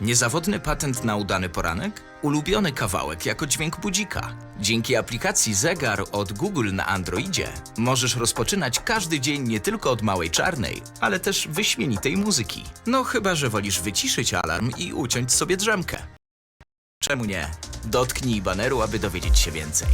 Niezawodny patent na udany poranek? Ulubiony kawałek jako dźwięk budzika. Dzięki aplikacji Zegar od Google na Androidzie możesz rozpoczynać każdy dzień nie tylko od małej czarnej, ale też wyśmienitej muzyki. No chyba, że wolisz wyciszyć alarm i uciąć sobie drzemkę. Czemu nie? Dotknij baneru, aby dowiedzieć się więcej.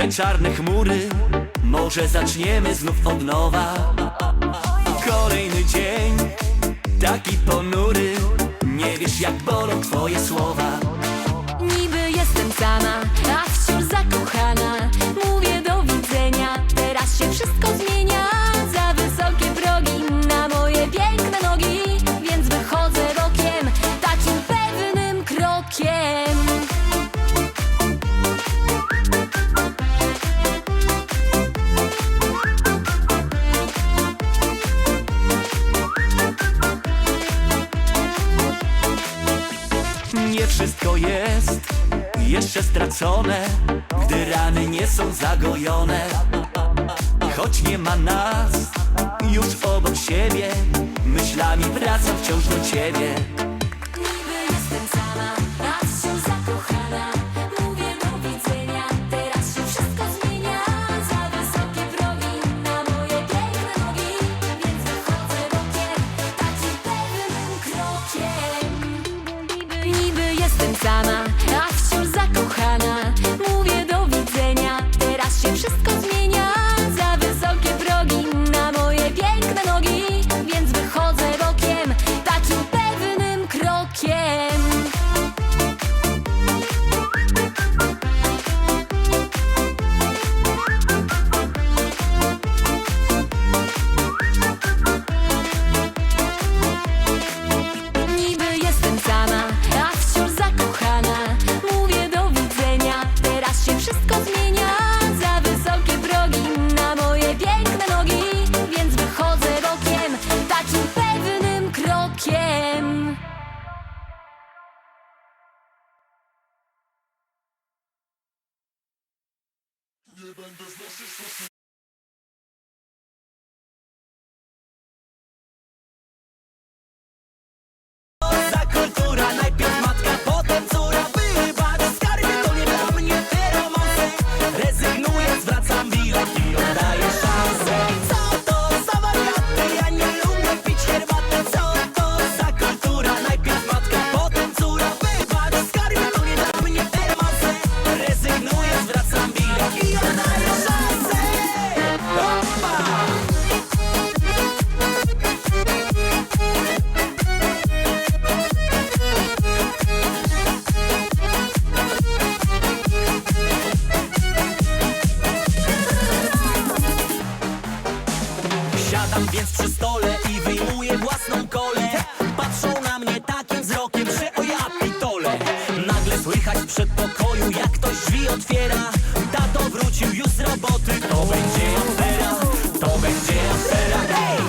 te czarne chmury Może zaczniemy znów od nowa. wszystko jest jeszcze stracone Gdy rany nie są zagojone. Choć nie ma nas już obok siebie Myślami wracam wciąż do ciebie. Słychać w przedpokoju, jak ktoś drzwi otwiera. Tato wrócił już z roboty. To będzie afera, to będzie afera!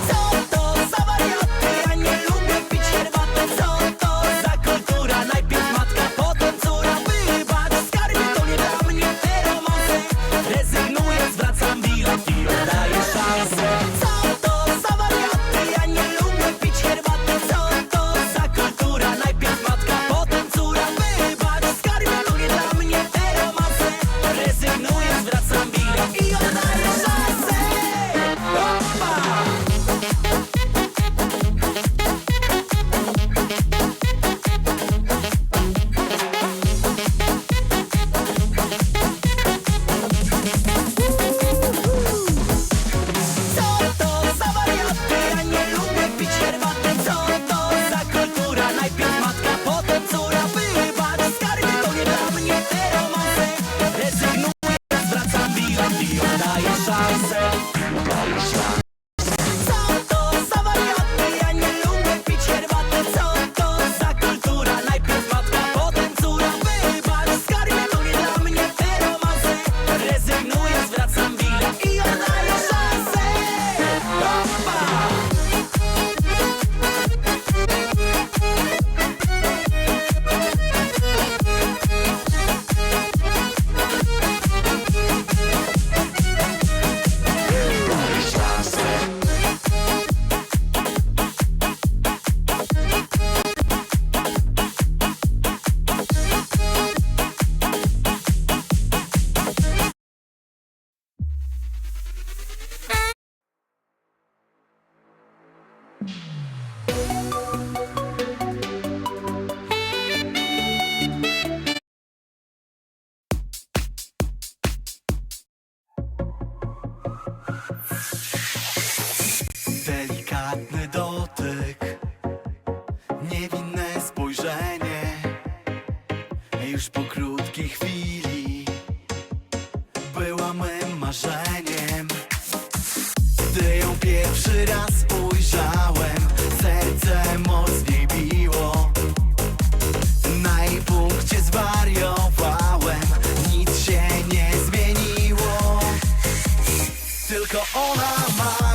delikatny dotyk. Niewinne spojrzenie. Już po krótkiej chwili Była mym marzeniem. Gdy ją pierwszy raz ujrzałem Serce mocniej biło. Na jej punkcie zwariowałem Nic się nie zmieniło. Tylko ona ma